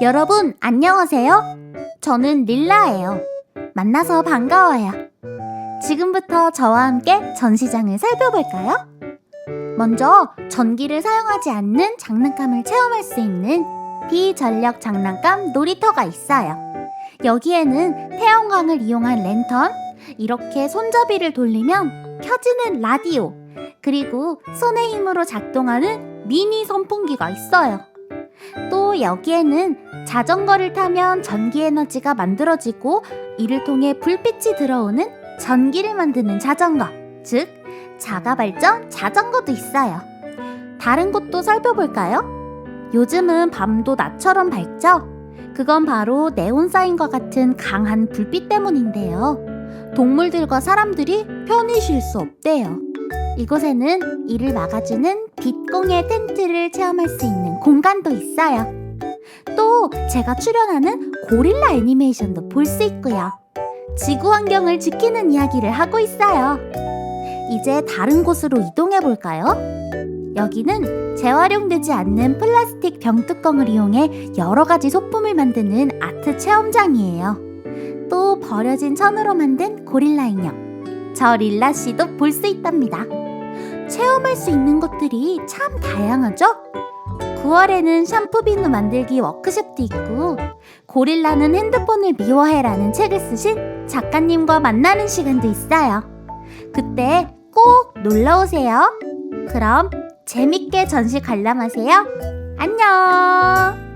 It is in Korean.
여러분, 안녕하세요. 저는 릴라예요. 만나서 반가워요. 지금부터 저와 함께 전시장을 살펴볼까요? 먼저 전기를 사용하지 않는 장난감을 체험할 수 있는 비전력 장난감 놀이터가 있어요. 여기에는 태양광을 이용한 랜턴, 이렇게 손잡이를 돌리면 켜지는 라디오, 그리고 손의 힘으로 작동하는 미니 선풍기가 있어요. 또 여기에는 자전거를 타면 전기 에너지가 만들어지고 이를 통해 불빛이 들어오는 전기를 만드는 자전거, 즉 자가 발전 자전거도 있어요. 다른 곳도 살펴볼까요? 요즘은 밤도 낮처럼 밝죠? 그건 바로 네온사인과 같은 강한 불빛 때문인데요. 동물들과 사람들이 편히 쉴 수 없대요. 이곳에는 이를 막아주는 빛공예 텐트를 체험할 수 있는 공간도 있어요. 또 제가 출연하는 고릴라 애니메이션도 볼 수 있고요. 지구 환경을 지키는 이야기를 하고 있어요. 이제 다른 곳으로 이동해 볼까요? 여기는 재활용되지 않는 플라스틱 병뚜껑을 이용해 여러 가지 소품을 만드는 아트 체험장이에요. 또 버려진 천으로 만든 고릴라 인형. 저 릴라 씨도 볼 수 있답니다. 체험할 수 있는 것들이 참 다양하죠? 9월에는 샴푸 비누 만들기 워크숍도 있고 고릴라는 핸드폰을 미워해라는 책을 쓰신 작가님과 만나는 시간도 있어요. 그때 꼭 놀러 오세요. 그럼 재밌게 전시 관람하세요. 안녕!